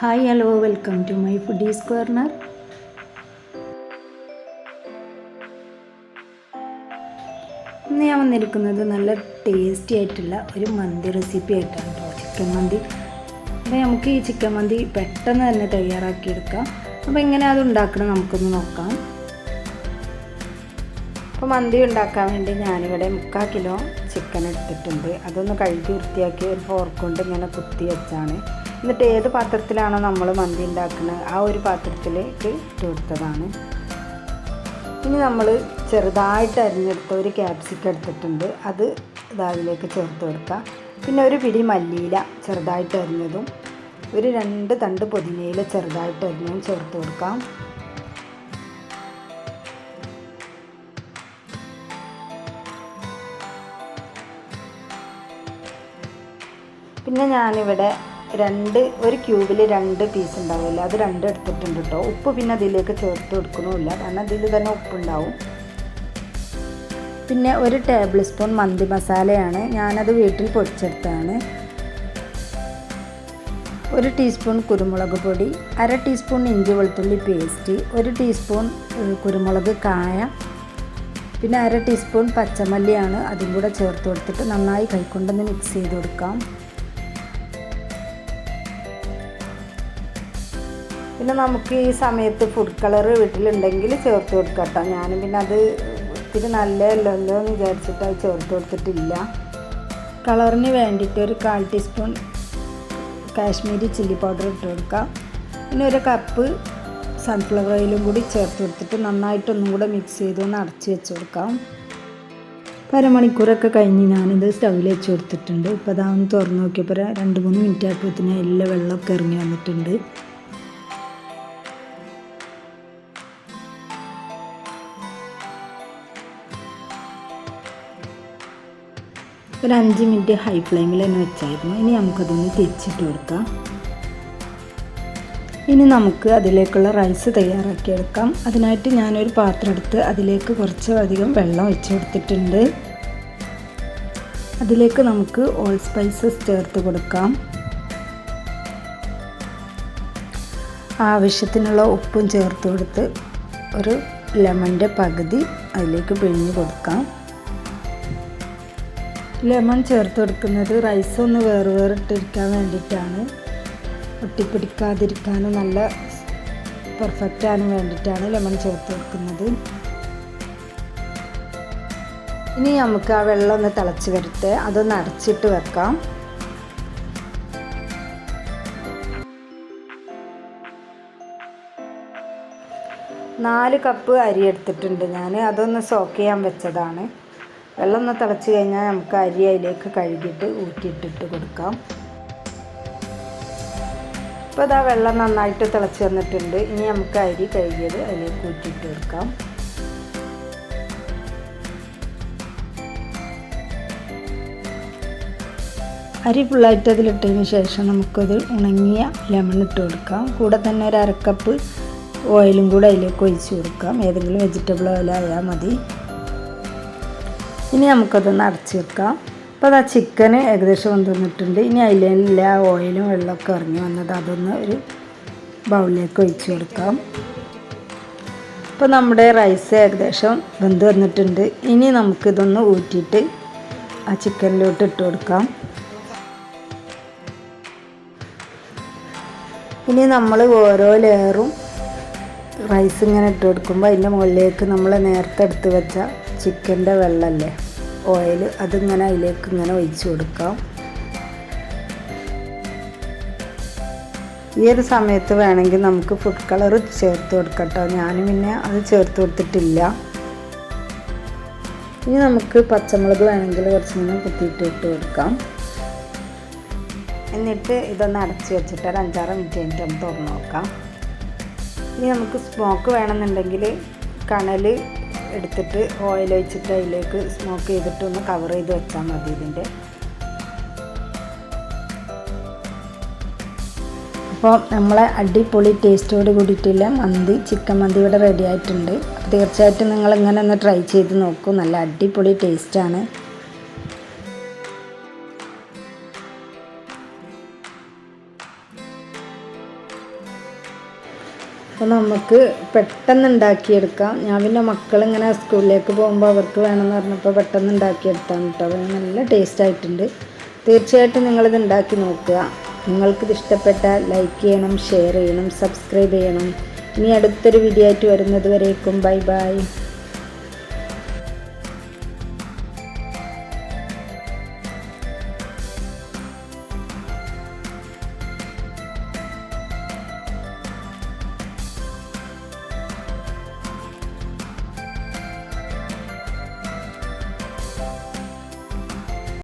Hi hello welcome to my foodies corner ഇന്ന് ഞാൻ വന്നിരിക്കുന്നത് നല്ല ടേസ്റ്റി ആയിട്ടുള്ള ഒരു മന്തി റെസിപ്പി ആയിട്ടാണ് കേട്ടോ ചിക്കൻ മന്തി. അപ്പോൾ നമുക്ക് ഈ ചിക്കൻ മന്തി പെട്ടെന്ന് തന്നെ തയ്യാറാക്കിയെടുക്കാം. അപ്പോൾ എങ്ങനെ അത് ഉണ്ടാക്കണം നമുക്കൊന്ന് നോക്കാം. അപ്പോൾ മന്തി ഉണ്ടാക്കാൻ വേണ്ടി ഞാനിവിടെ മുക്കാൽ കിലോ ചിക്കൻ എടുത്തിട്ടുണ്ട്. അതൊന്ന് കഴുകി വൃത്തിയാക്കി ഒരു ഫോർക്ക് കൊണ്ട് ഇങ്ങനെ കുത്തി വെച്ചാണ്. എന്നിട്ട് ഏത് പാത്രത്തിലാണോ നമ്മൾ മന്തി ഉണ്ടാക്കുന്നത് ആ ഒരു പാത്രത്തിലേക്ക് ഇട്ട് കൊടുത്തതാണ്. ഇനി നമ്മൾ ചെറുതായിട്ട് അരിഞ്ഞെടുത്ത ഒരു ക്യാപ്സിക്കം എടുത്തിട്ടുണ്ട് അത് അതിലേക്ക് ചേർത്ത് കൊടുക്കുക പിന്നെ ഒരു പിടി മല്ലിയില ചെറുതായിട്ട് അരിഞ്ഞതും ഒരു രണ്ട് തണ്ട് പൊതിനയില ചെറുതായിട്ട് അരിഞ്ഞതും ചേർത്ത് കൊടുക്കാം. പിന്നെ ഞാനിവിടെ രണ്ട് ഒരു ക്യൂബിൽ രണ്ട് പീസ് ഉണ്ടാവില്ല അത് രണ്ട് എടുത്തിട്ടുണ്ട് കേട്ടോ ഉപ്പ് പിന്നെ അതിലേക്ക് ചേർത്ത് കൊടുക്കണമില്ല. കാരണം അതിൽ തന്നെ ഉപ്പുണ്ടാവും. പിന്നെ ഒരു ടേബിൾ സ്പൂൺ മന്തി മസാലയാണ്. ഞാനത് വീട്ടിൽ പൊടിച്ചെടുത്തതാണ്. ഒരു ടീസ്പൂൺ കുരുമുളക് പൊടി അര ടീസ്പൂൺ ഇഞ്ചി വെളുത്തുള്ളി പേസ്റ്റ് ഒരു ടീസ്പൂൺ കുരുമുളക് കായ പിന്നെ അര ടീസ്പൂൺ പച്ചമല്ലിയാണ് അതും കൂടെ ചേർത്ത് കൊടുത്തിട്ട് നന്നായി കൈക്കൊണ്ടൊന്ന് മിക്സ് ചെയ്ത് കൊടുക്കാം. പിന്നെ നമുക്ക് ഈ സമയത്ത് ഫുഡ് കളർ വീട്ടിലുണ്ടെങ്കിൽ ചേർത്ത് കൊടുക്കാം കേട്ടോ ഞാനും പിന്നെ അത് ഒത്തിരി നല്ലതല്ലോ എന്ന് വിചാരിച്ചിട്ട് അത് ചേർത്ത് കൊടുത്തിട്ടില്ല. കളറിന് വേണ്ടിയിട്ട് ഒരു കാൽ ടീസ്പൂൺ കാശ്മീരി ചില്ലി പൗഡർ ഇട്ട് കൊടുക്കാം. പിന്നെ ഒരു കപ്പ് സൺഫ്ലവർ ഓയിലും കൂടി ചേർത്ത് കൊടുത്തിട്ട് നന്നായിട്ടൊന്നും കൂടെ മിക്സ് ചെയ്ത് ഒന്ന് അടച്ച് വെച്ച് കൊടുക്കാം. അരമണിക്കൂറൊക്കെ കഴിഞ്ഞ് ഞാനിത് സ്റ്റൗവിൽ വെച്ച് കൊടുത്തിട്ടുണ്ട്. ഇപ്പോൾ അതാന്ന് തുറന്ന് നോക്കിയപ്പോൾ രണ്ട് മൂന്ന് മിനിറ്റ് ആയപ്പോഴത്തേന് എല്ലാ വെള്ളമൊക്കെ ഇറങ്ങി വന്നിട്ടുണ്ട്. ഒരു അഞ്ച് മിനിറ്റ് ഹൈ ഫ്ലെയിമിൽ തന്നെ വെച്ചായിരുന്നു. ഇനി നമുക്കതൊന്ന് തിരിച്ചിട്ട് കൊടുക്കാം. ഇനി നമുക്ക് അതിലേക്കുള്ള റൈസ് തയ്യാറാക്കിയെടുക്കാം അതിനായിട്ട് ഞാനൊരു പാത്രം എടുത്ത് അതിലേക്ക് കുറച്ച് അധികം വെള്ളം ഒഴിച്ച് കൊടുത്തിട്ടുണ്ട്. അതിലേക്ക് നമുക്ക് ഓൾ സ്പൈസസ് ചേർത്ത് കൊടുക്കാം. ആവശ്യത്തിനുള്ള ഉപ്പും ചേർത്ത് കൊടുത്ത് ഒരു ലെമണിന്റെ പകുതി അതിലേക്ക് പിഴിഞ്ഞ് കൊടുക്കാം. ലെമൺ ചേർത്ത് കൊടുക്കുന്നത് റൈസ് ഒന്ന് വേറെ വേറെ ഇട്ടിരിക്കാൻ വേണ്ടിയിട്ടാണ്. ഒട്ടിപ്പിടിക്കാതിരിക്കാനും നല്ല പെർഫെക്റ്റ് ആകാനും വേണ്ടിയിട്ടാണ് ലെമൺ ചേർത്ത് കൊടുക്കുന്നത് ഇനി നമുക്ക് ആ വെള്ളം ഒന്ന് തിളച്ച് വരട്ടെ. അതൊന്ന് അടച്ചിട്ട് വെക്കാം. നാല് കപ്പ് അരി എടുത്തിട്ടുണ്ട് ഞാൻ അതൊന്ന് സോക്ക് ചെയ്യാൻ വെച്ചതാണ്. വെള്ളം ഒന്ന് തിളച്ച് കഴിഞ്ഞാൽ നമുക്ക് അരി അതിലേക്ക് കഴുകിയിട്ട് ഊറ്റിയിട്ടിട്ട് കൊടുക്കാം. ഇപ്പോൾ ഇതാ വെള്ളം നന്നായിട്ട് തിളച്ച് വന്നിട്ടുണ്ട്. ഇനി നമുക്ക് അരി കഴുകിയത് അതിലേക്ക് ഊറ്റിയിട്ട് കൊടുക്കാം. അരി ഫുള്ളായിട്ട് അതിലിട്ടതിന് ശേഷം നമുക്കത് ഉണങ്ങിയ ലെമൺ ഇട്ട് കൊടുക്കാം. കൂടെ തന്നെ ഒരു അരക്കപ്പ് ഓയിലും കൂടെ അതിലേക്ക് ഒഴിച്ച് കൊടുക്കാം. ഏതെങ്കിലും വെജിറ്റബിൾ ഓയിലായാൽ മതി. ഇനി നമുക്കതൊന്ന് അടച്ച് വെക്കാം. അപ്പോൾ അത് ആ ചിക്കന് ഏകദേശം വന്നിട്ടുണ്ട്. ഇനി അതിലെ ആ ഓയിലും വെള്ളമൊക്കെ ഇറങ്ങി വന്നത് അതൊന്ന് ഒരു ബൗളിലേക്ക് ഒഴിച്ച് കൊടുക്കാം. അപ്പോൾ നമ്മുടെ റൈസ് ഏകദേശം വെന്ത് വന്നിട്ടുണ്ട്. ഇനി നമുക്കിതൊന്ന് ഊറ്റിയിട്ട് ആ ചിക്കനിലോട്ട് ഇട്ട് കൊടുക്കാം. ഇനി നമ്മൾ ഓരോ ലെയറും റൈസ് ഇങ്ങനെ ഇട്ട് കൊടുക്കുമ്പോൾ അതിന്റെ മുകളിലേക്ക് നമ്മൾ നേരത്തെ എടുത്ത് വെച്ച ചിക്കന്റെ വെള്ളമല്ലേ ഓയിൽ അതിങ്ങനെ അതിലേക്ക് ഇങ്ങനെ ഒഴിച്ചു കൊടുക്കാം. ഈ ഒരു സമയത്ത് വേണമെങ്കിൽ നമുക്ക് ഫുഡ് കളർ ചേർത്ത് കൊടുക്കട്ടോ ഞാൻ പിന്നെ അത് ചേർത്ത് കൊടുത്തിട്ടില്ല. ഇനി നമുക്ക് പച്ചമുളക് വേണമെങ്കിൽ കുറച്ച് നിന്ന് കുത്തിയിട്ട് ഇട്ട് കൊടുക്കാം. എന്നിട്ട് ഇതൊന്ന് അടച്ച് വെച്ചിട്ട് ഒരു അഞ്ചാറ് മിനിറ്റ് കഴിഞ്ഞിട്ട് ഒന്ന് തുറന്ന് നോക്കാം. ഇനി നമുക്ക് സ്മോക്ക് വേണമെന്നുണ്ടെങ്കിൽ കനൽ എടുത്തിട്ട് ഓയിൽ ഒഴിച്ചിട്ട് അതിലേക്ക് സ്മോക്ക് ചെയ്തിട്ട് ഒന്ന് കവർ ചെയ്ത് വെച്ചാൽ മതി ഇതിന്റെ. അപ്പോൾ നമ്മളെ അടിപൊളി ടേസ്റ്റോട് കൂടിയിട്ടില്ല മന്തി ചിക്കൻ മന്തി ഇവിടെ റെഡി ആയിട്ടുണ്ട്. തീർച്ചയായിട്ടും നിങ്ങൾ ഇങ്ങനെ ഒന്ന് ട്രൈ ചെയ്ത് നോക്കൂ. നല്ല അടിപൊളി ടേസ്റ്റാണ് അപ്പോൾ നമുക്ക് പെട്ടെന്ന് ഉണ്ടാക്കിയെടുക്കാം ഞാൻ പിന്നെ മക്കളിങ്ങനെ സ്കൂളിലേക്ക് പോകുമ്പോൾ അവർക്ക് വേണമെന്ന് പറഞ്ഞപ്പോൾ പെട്ടെന്ന് ഉണ്ടാക്കിയെടുത്താണ് കേട്ടോ. അത് നല്ല ടേസ്റ്റ് ആയിട്ടുണ്ട്. തീർച്ചയായിട്ടും നിങ്ങളിത് ഉണ്ടാക്കി നോക്കുക. നിങ്ങൾക്കിത് ഇഷ്ടപ്പെട്ടാൽ ലൈക്ക് ചെയ്യണം ഷെയർ ചെയ്യണം സബ്സ്ക്രൈബ് ചെയ്യണം. ഇനി അടുത്തൊരു വീഡിയോ ആയിട്ട് വരുന്നത് വരേക്കും. Bye bye